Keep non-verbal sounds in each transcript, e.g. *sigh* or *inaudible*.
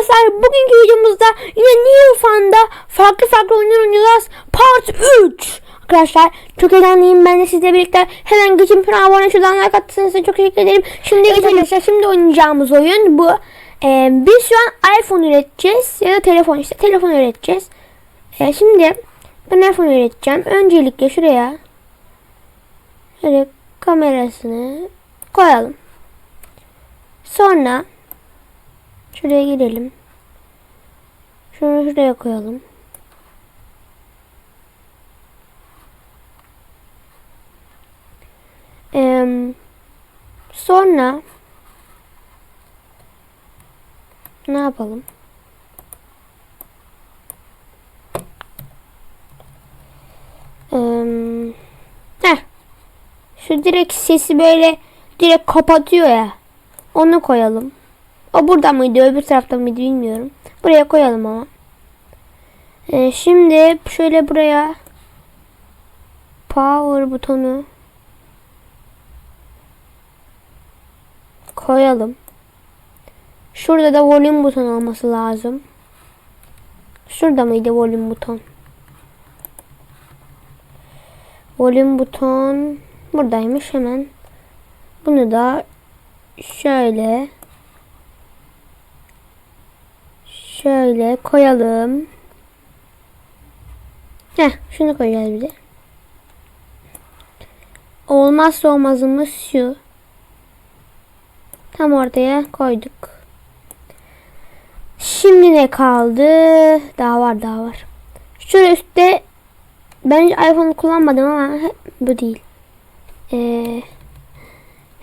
arkadaşlar bugünkü videomuzda yine New Fun'da farklı farklı oyunlar oynayacağız. Part 3. Arkadaşlar çok heyecanlıyım ben de sizle birlikte. Hemen geçin pınar abone şuradan like attıysanız size çok teşekkür ederim. Şimdi evet, arkadaşlar şimdi oynayacağımız oyun bu. Ee, biz şu an iPhone üreteceğiz ya da telefon işte telefon üreteceğiz. Ee, şimdi ben iPhone üreteceğim. Öncelikle şuraya şöyle kamerasını koyalım. Sonra şuraya girelim. Şunu şuraya koyalım. Ee, sonra ne yapalım? Ee, heh. Şu direkt sesi böyle direkt kapatıyor ya. Onu koyalım. O burada mıydı öbür tarafta mıydı bilmiyorum. Buraya koyalım ama. Ee, şimdi şöyle buraya power butonu koyalım. Şurada da volume butonu olması lazım. Şurada mıydı volume buton? Volume buton buradaymış hemen. Bunu da şöyle şöyle koyalım. Heh, şunu koyacağız bir de. Olmazsa olmazımız şu. Tam ortaya koyduk. Şimdi ne kaldı? Daha var daha var. Şurada üstte ben hiç iPhone kullanmadım ama bu değil. Ee,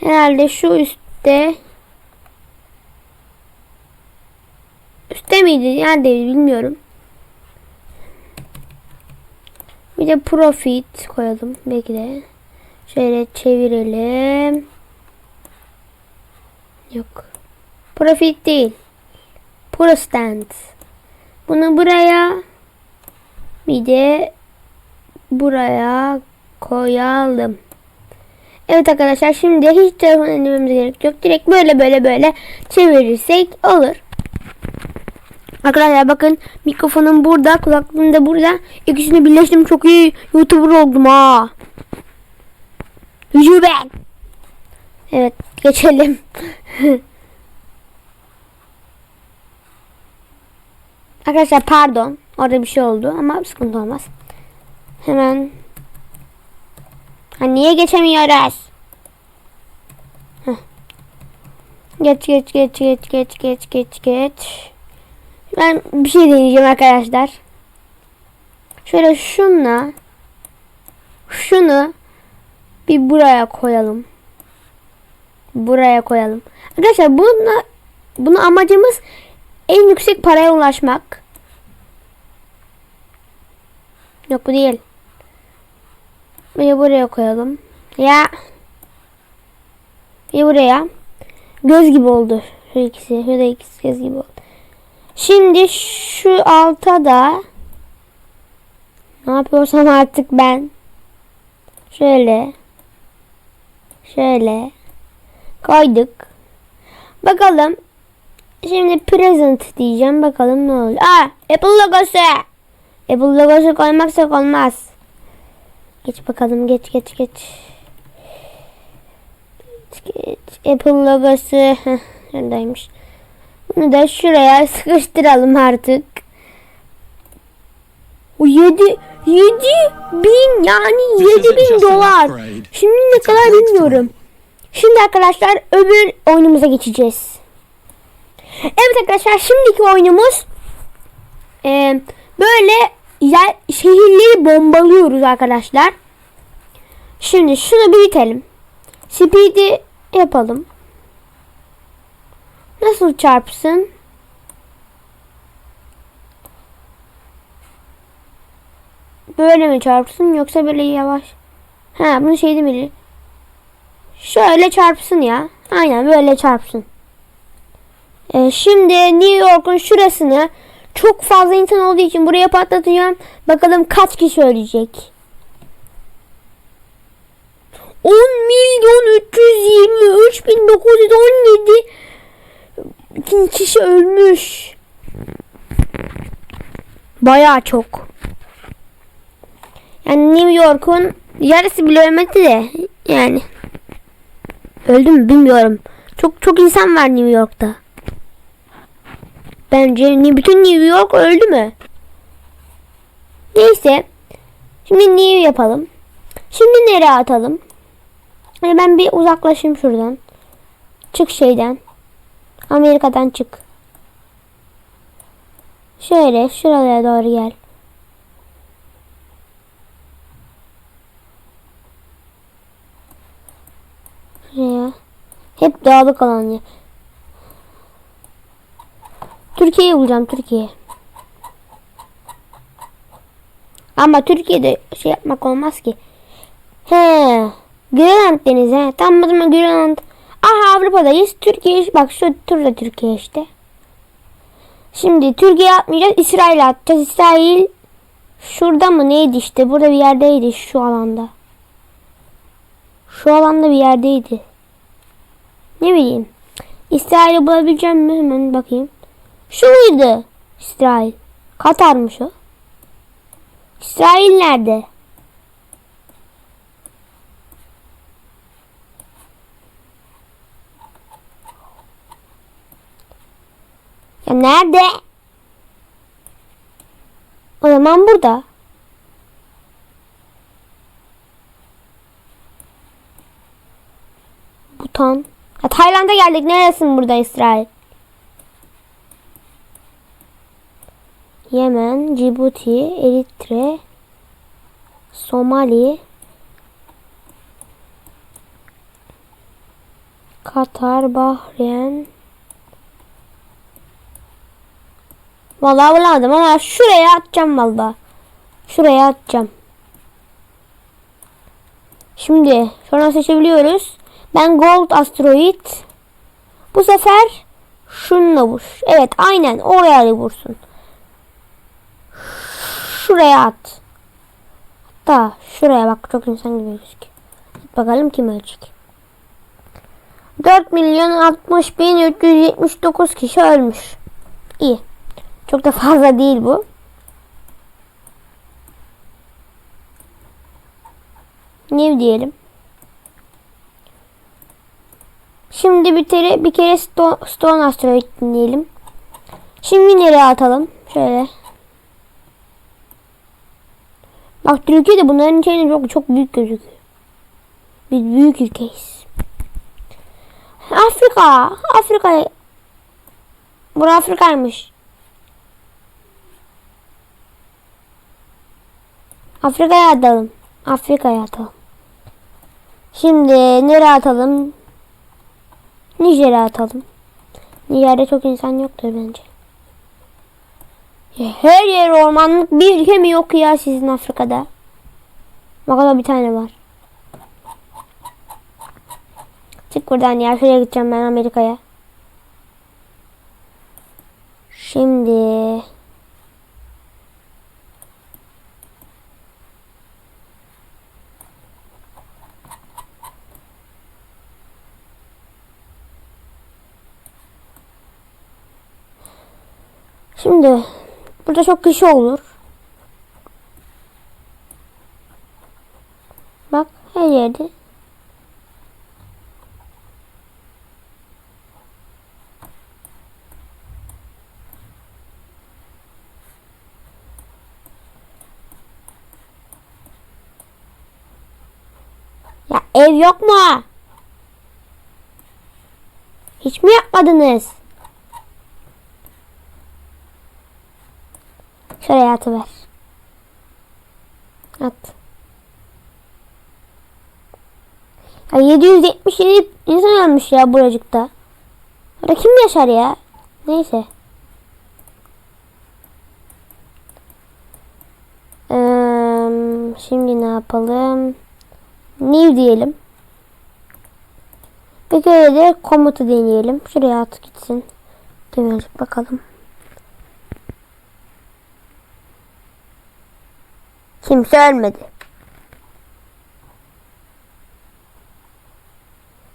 herhalde şu üstte üstte miydi? Neredeydi bilmiyorum. Bir de profit koyalım. Belki de. Şöyle çevirelim. Yok. Profit değil. Prostant. Bunu buraya bir de buraya koyalım. Evet arkadaşlar şimdi hiç telefon indirmemize gerek yok. Direkt böyle böyle böyle çevirirsek olur. Arkadaşlar bakın mikrofonum burada, kulaklığım da burada. İkisini birleştim çok iyi YouTuber oldum ha. YouTube. Evet geçelim. *laughs* Arkadaşlar pardon. Orada bir şey oldu ama sıkıntı olmaz. Hemen. Ha, niye geçemiyoruz? Heh. Geç geç geç geç geç geç geç geç. Ben bir şey deneyeceğim arkadaşlar. Şöyle şunla şunu bir buraya koyalım. Buraya koyalım. Arkadaşlar bununla bunu amacımız en yüksek paraya ulaşmak. Yok bu değil. Bir buraya koyalım. Ya. Bir buraya. Göz gibi oldu. Şu ikisi. Şu da ikisi göz gibi oldu. Şimdi şu alta da ne yapıyorsam artık ben şöyle şöyle koyduk. Bakalım şimdi present diyeceğim. Bakalım ne oluyor. Aa Apple logosu. Apple logosu koymazsak olmaz. Geç bakalım geç geç geç. Geç. Apple logosu. Şuradaymış. Bunu da şuraya sıkıştıralım artık. O 7 7 bin yani 7 bin dolar. Şimdi ne kadar bilmiyorum. Şimdi arkadaşlar öbür oyunumuza geçeceğiz. Evet arkadaşlar şimdiki oyunumuz e, böyle yer, şehirleri bombalıyoruz arkadaşlar. Şimdi şunu büyütelim. Speed'i yapalım. Nasıl çarpsın? Böyle mi çarpsın yoksa böyle yavaş? Ha bunu şey değil Şöyle çarpsın ya. Aynen böyle çarpsın. Ee, şimdi New York'un şurasını çok fazla insan olduğu için buraya patlatacağım. Bakalım kaç kişi ölecek. 10 milyon 323 bin 917 kişi ölmüş. Bayağı çok. Yani New York'un yarısı bile ölmedi de yani. Öldü mü bilmiyorum. Çok çok insan var New York'ta. Bence bütün New York öldü mü? Neyse. Şimdi New yapalım. Şimdi nereye atalım? Hani ben bir uzaklaşayım şuradan. Çık şeyden. Amerika'dan çık. Şöyle şuraya doğru gel. Şuraya. Hep dağlık alan ya. Türkiye'yi bulacağım Türkiye. Ama Türkiye'de şey yapmak olmaz ki. He. Grönland denizi. He. Tam o zaman Grönland. Aha Avrupa'dayız. Türkiye bak şu turda Türkiye işte. Şimdi Türkiye atmayacağız. İsrail'e atacağız. İsrail şurada mı neydi işte. Burada bir yerdeydi şu alanda. Şu alanda bir yerdeydi. Ne bileyim. İsrail'i bulabileceğim mi? Hemen bakayım. Şu muydu? İsrail. Katar'mış o. İsrail nerede? Ya nerede? O zaman burada. Butan. Ya Tayland'a geldik. Neresin burada İsrail? Yemen, Cibuti, Eritre, Somali, Katar, Bahreyn. Vallahi bulamadım ama şuraya atacağım vallahi. Şuraya atacağım. Şimdi sonra seçebiliyoruz. Ben Gold Asteroid. Bu sefer şununla vur. Evet aynen oraya vursun. Şuraya at. Hatta şuraya bak çok insan gibi gözüküyor. Bakalım kim ölecek. 4 milyon 60 bin 379 kişi ölmüş. İyi. Çok da fazla değil bu. Ne diyelim? Şimdi bir kere bir kere Stone, Stone Asteroid dinleyelim. Şimdi nereye atalım? Şöyle. Bak Türkiye'de bunların içinde çok çok büyük gözüküyor. Biz büyük ülkeyiz. Afrika. Afrika. Bura Afrika'ymış. Afrika'ya atalım. Afrika'ya atalım. Şimdi nereye atalım? Nijer'e atalım. Nijer'de çok insan yoktur bence. Her yer ormanlık bir ülke mi yok ya sizin Afrika'da? Bak bir tane var. Çık buradan ya şuraya gideceğim ben Amerika'ya. Şimdi Şimdi burada çok kişi olur. Bak her yerde. Ya ev yok mu? Hiç mi yapmadınız? Şuraya atıver. At. Ya 777 insan ölmüş ya buracıkta. Orada kim yaşar ya? Neyse. Eee, şimdi ne yapalım? New diyelim. Bir kere de komutu deneyelim. Şuraya at gitsin. Demeyelim bakalım. Kimse ölmedi.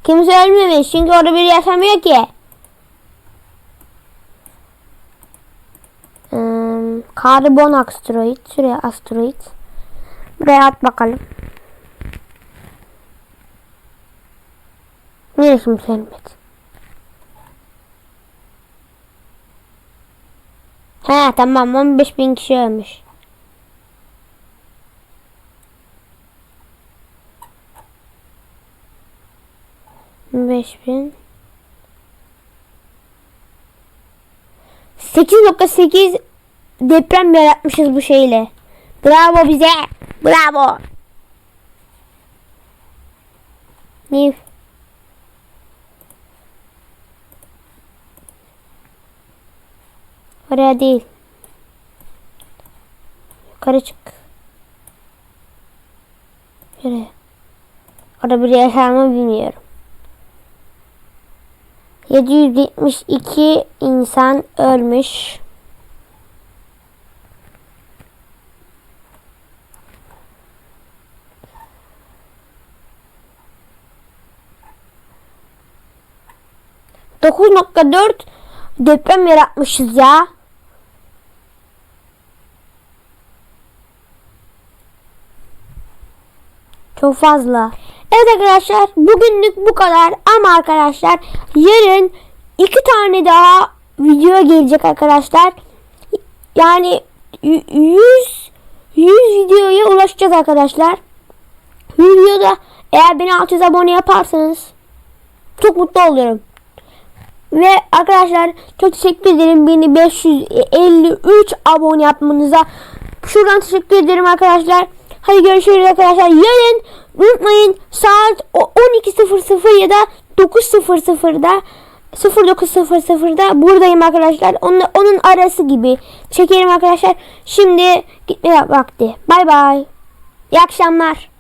Kimse ölmemiş çünkü orada biri yaşamıyor ki. Hmm, Karbon asteroid. Şuraya asteroid. Buraya at bakalım. Niye şimdi söylemedi? He tamam 15 bin kişi ölmüş. Beş bin. 8.8 deprem yaratmışız bu şeyle. Bravo bize. Bravo. Nif. Oraya değil. Yukarı çık. Şuraya. Orada bir mı bilmiyorum. 772 insan ölmüş. Dokuz nokta dört deprem yaratmışız ya. Çok fazla. Evet arkadaşlar bugünlük bu kadar ama arkadaşlar yarın iki tane daha video gelecek arkadaşlar. Yani 100 100 videoya ulaşacağız arkadaşlar. Videoda eğer beni 600 abone yaparsanız çok mutlu olurum. Ve arkadaşlar çok teşekkür ederim beni 553 abone yapmanıza. Şuradan teşekkür ederim arkadaşlar. Hadi görüşürüz arkadaşlar. Yarın unutmayın saat 12.00 ya da 9.00'da 09.00'da buradayım arkadaşlar. Onun, onun arası gibi çekerim arkadaşlar. Şimdi gitme vakti. Bay bay. İyi akşamlar.